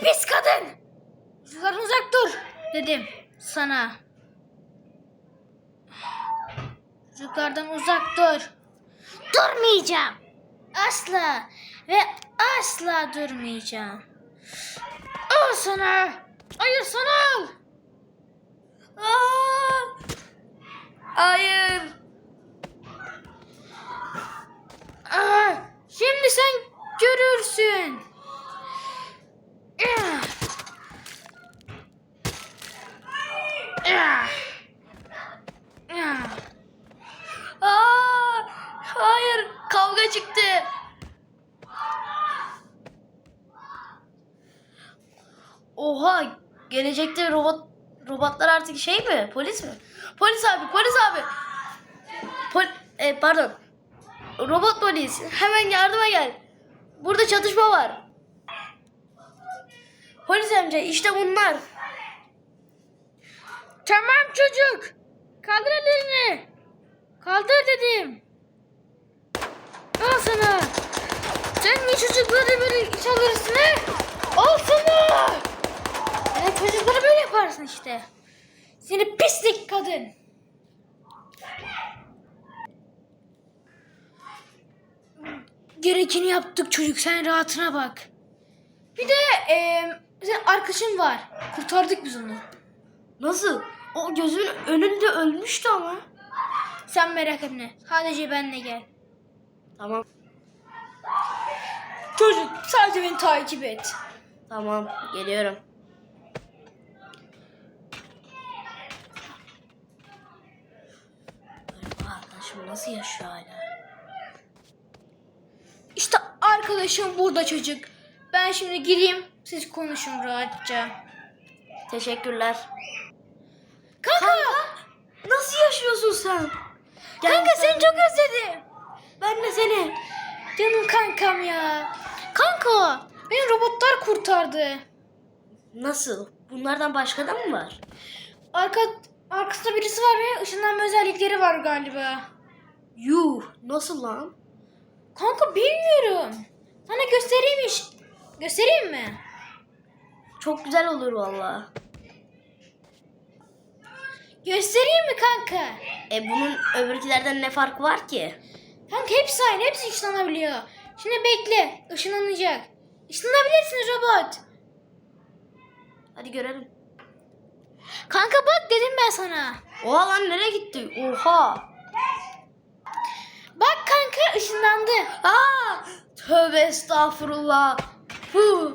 pis kadın. Çocuklardan uzak dur dedim sana. Çocuklardan uzak dur. Durmayacağım. Asla ve asla durmayacağım. Al sana. Hayır sana al. Aa! Hayır. Aa, şimdi sen görürsün. Ah. Ah. Ah. Aa! Hayır. Kavga çıktı. Oha. Gelecekte robot robotlar artık şey mi? Polis mi? Polis abi, polis abi. Pol e, pardon. Robot polis. Hemen yardıma gel. Burada çatışma var. Polis amca işte bunlar. Tamam çocuk. Kaldır ellerini. Kaldır dedim. Al sana. Sen niye çocukları böyle iç alırsın he? Al sana. Yani çocukları böyle yaparsın işte. Seni pislik kadın. Gerekeni yaptık çocuk sen rahatına bak. Bir de eee senin arkadaşın var. Kurtardık biz onu. Nasıl? O gözümün önünde ölmüştü ama. Sen merak etme. Sadece benle gel. Tamam. Çocuk sadece beni takip et. Tamam. Geliyorum. Arkadaşım nasıl yaşıyor hala? İşte arkadaşım burada çocuk. Ben şimdi gireyim. Siz konuşun rahatça. Teşekkürler. Kanka! Nasıl yaşıyorsun sen? Gel kanka sen- seni çok özledim. Ben de seni. Canım kankam ya. Kanka beni robotlar kurtardı. Nasıl? Bunlardan başka da mı var? Arka, arkasında birisi var ve ışınlanma özellikleri var galiba. Yuh. Nasıl lan? Kanka bilmiyorum. Sana göstereyim iş. Göstereyim mi? Çok güzel olur valla. Göstereyim mi kanka? E bunun öbürkilerden ne farkı var ki? Kanka hepsi aynı. Hepsi ışınlanabiliyor. Şimdi bekle. Işınlanacak. Işınlanabilirsiniz robot. Hadi görelim. Kanka bak dedim ben sana. Oha lan nereye gitti? Oha. Bak kanka ışınlandı. Aa! Tövbe estağfurullah. Huh.